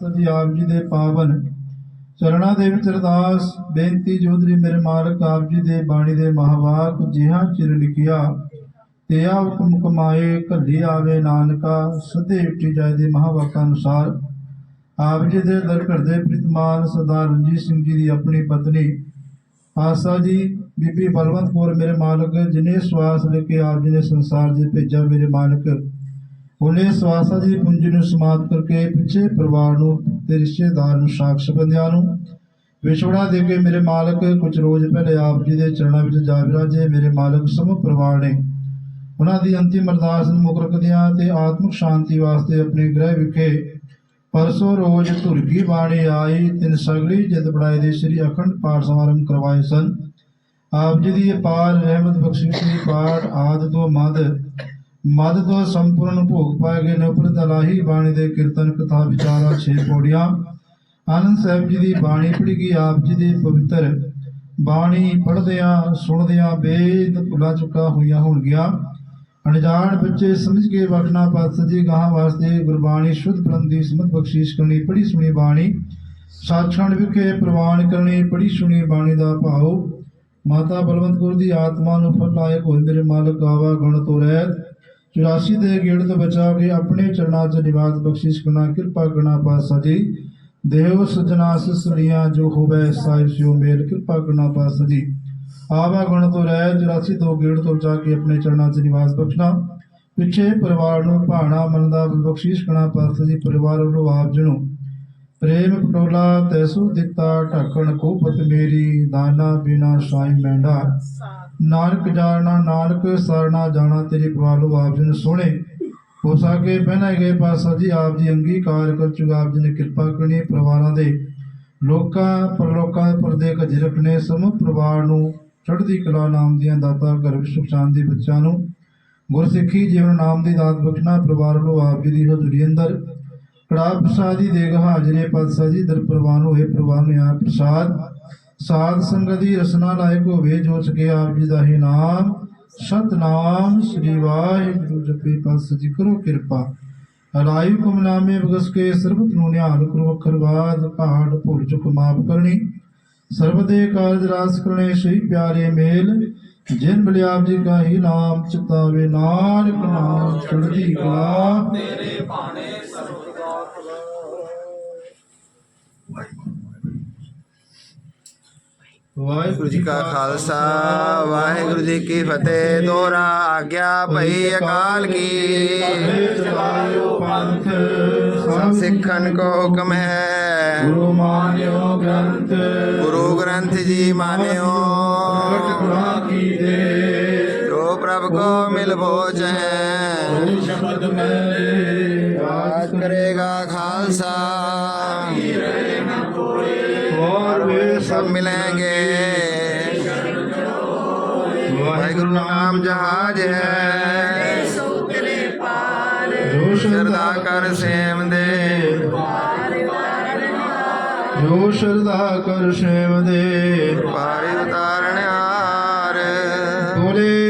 ਸਜੀ ਆਪ ਜੀ ਦੇ ਪਾਵਨ ਚਰਣਾ ਦੇ ਵਿੱਚ ਅਰਦਾਸ, ਬੇਨਤੀ ਜੋਦਰੀ ਮੇਰੇ ਮਾਲਕ ਆਪ ਜੀ ਦੇ ਬਾਣੀ ਦੇ ਮਹਾਵਾਕ ਜਿਹਾ ਚਿਰ ਲਿਖਿਆ, ਤੇ ਹੁਕਮ ਕਮਾਏ ਕੱਲੀ ਆਵੇ ਨਾਨਕਾ, ਸਦੇ ਉੱਠੀ ਜਾਏ ਦੇ ਮਹਾਵਾਕਾਂ ਅਨੁਸਾਰ। ਆਪ ਜੀ ਦੇ ਦਰ ਕਰਦੇ ਪ੍ਰਿਤਮਾਨ ਸਰਦਾਰ ਰਣਜੀਤ ਸਿੰਘ ਜੀ ਦੀ ਆਪਣੀ ਪਤਨੀ, ਆਸਾ ਜੀ, ਬੀਬੀ ਬਲਵੰਤ ਕੌਰ ਮੇਰੇ ਮਾਲਕ, ਜਿਨੇ ਸਵਾਸ ਲੈ ਕੇ ਆਪ ਜੀ ਨੇ ਸੰਸਾਰ ਦੇ ਭੇਜਾ ਮੇਰੇ ਮਾਲਕ। ਉਹਨੇ ਸਵਾਸਾ ਦੀ ਪੂੰਜੀ ਨੂੰ ਸਮਾਪਤ ਕਰਕੇ ਪਿੱਛੇ ਪਰਿਵਾਰ ਨੂੰ ਤੇ ਰਿਸ਼ਤੇਦਾਰ ਨੂੰ ਸਾਖ ਬੰਦਿਆਂ ਨੂੰ ਵਿਛੋੜਾ ਦੇ ਕੇ ਮੇਰੇ ਮਾਲਕ ਕੁਝ ਰੋਜ਼ ਪਹਿਲੇ ਆਪ ਜੀ ਦੇ ਚਰਨਾਂ ਵਿੱਚ ਜਾ ਵਿਰਾਜੇ ਮੇਰੇ ਮਾਲਕ ਸਮੂਹ ਪਰਿਵਾਰ ਨੇ। ਉਹਨਾਂ ਦੀ ਅੰਤਿਮ ਅਰਦਾਸ ਨੂੰ ਮੁੱਖ ਤੇ ਆਤਮਿਕ ਸ਼ਾਂਤੀ ਵਾਸਤੇ ਆਪਣੇ ਗ੍ਰਹਿ ਵਿਖੇ ਪਰਸੋਂ ਰੋਜ਼ ਧੁਰਗੀ ਬਾਣੀ ਆਈ, ਤਿੰਨ ਸਗਲੀ ਜਿਤ ਬੜਾਏ ਦੇ ਸ੍ਰੀ ਅਖੰਡ ਪਾਠ ਸਮਾਰੰਭ ਕਰਵਾਏ ਸਨ। ਆਪ ਜੀ ਦੀ ਅਪਾਰ ਰਹਿਮਤ ਬਖਸ਼ਿਸ਼ ਦੀ ਪਾਠ ਆਦ ਤੋਂ ਮਦ ਮਦ ਤੋਂ ਸੰਪੂਰਨ ਭੋਗ ਪਾਏ ਗਏ ਨੇ ਅਲਾਹੀ ਬਾਣੀ ਦੇ ਕੀਰਤਨ, ਕਥਾ, ਵਿਚਾਰਾ ਛੇ ਪੌੜੀਆਂ। ਆਨੰਦ ਸਾਹਿਬ ਜੀ ਦੀ ਬਾਣੀ ਪੜ੍ਹੀ ਗਈ, ਆਪ ਜੀ ਦੀ ਪਵਿੱਤਰ ਬਾਣੀ ਪੜ੍ਹਦਿਆਂ, ਸੁਣਦਿਆਂ ਬੇਦ ਭੁਲਾ ਚੁੱਕਾ ਹੋਈਆਂ ਹੋਣਗੀਆਂ। ਅਣਜਾਣ ਬੱਚੇ ਸਮਝ ਕੇ ਵਖਣਾ ਪਾਸ ਸਜੀ ਗਾਹਾਂ ਵਾਸਤੇ ਗੁਰਬਾਣੀ ਸ਼ੁੱਧ ਬਲੰਦੀ ਸਮਤ ਬਖਸ਼ੀਸ਼ ਕਰਨੀ, ਪੜ੍ਹੀ ਸੁਣੀ ਬਾਣੀ। ਸੱਚਖੰਡ ਵਿਖੇ ਪ੍ਰਵਾਨ ਕਰਨੀ, ਪੜ੍ਹੀ ਸੁਣੀ ਬਾਣੀ ਦਾ ਭਾਉ। ਮਾਤਾ ਬਲਵੰਤ ਕੌਰ ਦੀ ਆਤਮਾ ਨੂੰ ਫਲ ਲਾਇਕ ਹੋਏ ਮੇਰੇ ਮਾਲਕ ਆਵਾ ਗਣ ਤੋਂ ਰਹਿਤ 84 ਦੇ ਗੇੜ ਤੋਂ ਬਚਾ ਕੇ ਆਪਣੇ ਚਰਨਾਂ 'ਚ ਨਿਵਾਸ ਬਖਸ਼ਿਸ਼ ਕਰਨਾ, ਕਿਰਪਾ ਕਰਨਾ ਪਾਸਾ ਜੀ। ਦੇਵ ਸਜਣਾ ਸਸਲੀਆਂ ਜੋ ਹੋਵੇ, ਸਾਹਿਬ ਸਿਓ ਮੇਲ, ਕਿਰਪਾ ਕਰਨਾ ਪਾਸਾ ਜੀ। ਆਵਾ ਗਣ ਤੋਂ ਰਹਿ 84 ਤੋਂ ਗੇੜ ਤੋਂ ਬਚਾ ਕੇ ਆਪਣੇ ਚਰਨਾਂ 'ਚ ਨਿਵਾਸ ਬਖਸ਼ਣਾ। ਪਿੱਛੇ ਪਰਿਵਾਰ ਨੂੰ ਭਾਣਾ ਮਨ ਦਾ ਬਖਸ਼ਿਸ਼ ਕਰਨਾ ਪਾਸਾ ਜੀ, ਪਰਿਵਾਰ ਵੱਲੋਂ ਆਪ ਜਣੋ ਪ੍ਰੇਮ ਪਟੋਲਾ ਤੈਸੂ ਦਿੱਤਾ ਢਾਕਣ, ਕੋਪਤ ਮੇਰੀ, ਦਾਨਾ, ਬਿਨਾ, ਸਾਈ, ਮੈਂਡਾ। ਨਾਨਕ ਜਾਣਾ ਨਾਨਕ ਸਰਣਾ ਜਾਣਾ, ਤੇਰੀ ਪਵਾਲੋ ਆਪ ਜੀ ਨੂੰ ਸੋਹਣੇ। ਹੋ ਸਕੇ ਪਹਿਨਾ ਗਏ ਪਾਸਾ ਜੀ, ਆਪ ਜੀ ਅੰਗੀਕਾਰ ਕਰ ਚੁਕਾ ਆਪ ਜੀ ਨੇ ਕਿਰਪਾ ਕਰਨੀ ਪਰਿਵਾਰਾਂ ਦੇ। ਲੋਕਾਂ, ਪਰਲੋਕਾਂ ਪਰਦੇ ਕਜ ਰੱਖਣੇ, ਸਮੂਹ ਪਰਿਵਾਰ ਨੂੰ ਚੜ੍ਹਦੀ ਕਲਾ ਨਾਮ ਦੀਆਂ ਦਾਤਾ, ਘਰ ਵਿੱਚ ਸੁਖ ਸ਼ਾਂਤੀ ਬੱਚਿਆਂ ਨੂੰ। ਗੁਰਸਿੱਖੀ ਜੀਵਨ ਨਾਮ ਦੀ ਦਾਤ ਬਖਸ਼ਣਾ, ਪਰਿਵਾਰ ਨੂੰ ਆਪ ਜੀ ਦੀ ਹਜ਼ੂਰੀ ਅੰਦਰ। ਕੜਾ ਪ੍ਰਸਾਦੀ ਦੇਗ ਹਾਜ਼ਰੇ ਪਾਤਸ਼ਾਹ ਜੀ, ਦਰ ਪ੍ਰਵਾਨ ਹੋਏ ਪ੍ਰਵਾਨ ਆ ਪ੍ਰਸਾਦ। ਸਾਧ ਸੰਗਤ ਦੀ ਰਸਨਾ ਲਾਇਕ ਹੋਵੇ, ਜੋ ਸਕੇ ਆਪ ਜੀ ਦਾ ਹੀ ਨਾਮ, ਸਤਨਾਮ ਸ੍ਰੀ ਵਾਹਿਗੁਰੂ ਜਪੀ ਪਾਤਸ਼ਾਹ ਜੀ ਕਰੋ ਕਿਰਪਾ। ਰਾਈ ਹੁਕਮ ਬਗਸ ਕੇ ਸਰਬਤ ਨੂੰ ਨਿਹਾਲ ਕਰੋ ਅੱਖਰ ਬਾਦ ਪਹਾੜ ਭੁੱਲ ਚੁਕ ਮਾਫ ਕਰਨੀ। ਸਰਬ ਦੇ ਕਾਰਜ ਰਾਸ ਕਰਨੇ, ਸਹੀ ਪਿਆਰੇ ਮੇਲ। ਜਿਨ ਬਲਿ ਆਪ ਜੀ ਕਾ ਹੀ ਨਾਮ, ਚਿਤਾਵੇ ਨਾਨਕ ਨਾਮ, ਚੜ੍ਹਦੀ ਕਲਾ। ਵਾਹਿਗੁਰੂ ਜੀ ਕਾ ਖਾਲਸਾ ਵਾਹਿਗੁਰੂ ਜੀ ਕੀ ਫਤਿਹ। ਦੋਹਰਾ ਆਗਿਆ ਭਈ ਅਕਾਲ ਕੀ। ਚਲਾਇਓ ਪੰਥ ਸਭ ਸਿੱਖਨ ਕੋ ਹੁਕਮ ਹੈ। ਗੁਰੂ ਮਾਨਿਓ ਗ੍ਰੰਥ। ਗੁਰੂ ਗ੍ਰੰਥ ਜੀ ਮਾਨਿਓ। ਗੁਰਾਂ ਕੀ ਦੇ ਜੋ ਪ੍ਰਭ ਕੋ ਮਿਲ ਭੋਜ ਹੈ। ਸ਼ਬਦ ਮੈਂ ਰਾਜ ਕਰੇਗਾ ਖਾਲਸਾ। ਔਰ ਵੇ ਸਭ ਮਿਲेंगे ਵਾਹਿਗੁਰੂ ਨਾਮ ਜਹਾਜ ਹੈ। ਜੋ ਸ਼ਰਦਾ ਕਰ ਸੇਮ ਦੇ। ਜੋ ਸ਼ਰਧਾ ਕਰ ਸੇਵ ਦੇ। ਪਾਰੇ ਉਤਾਰਨ ਹਾਰ। ਬੋਲੇ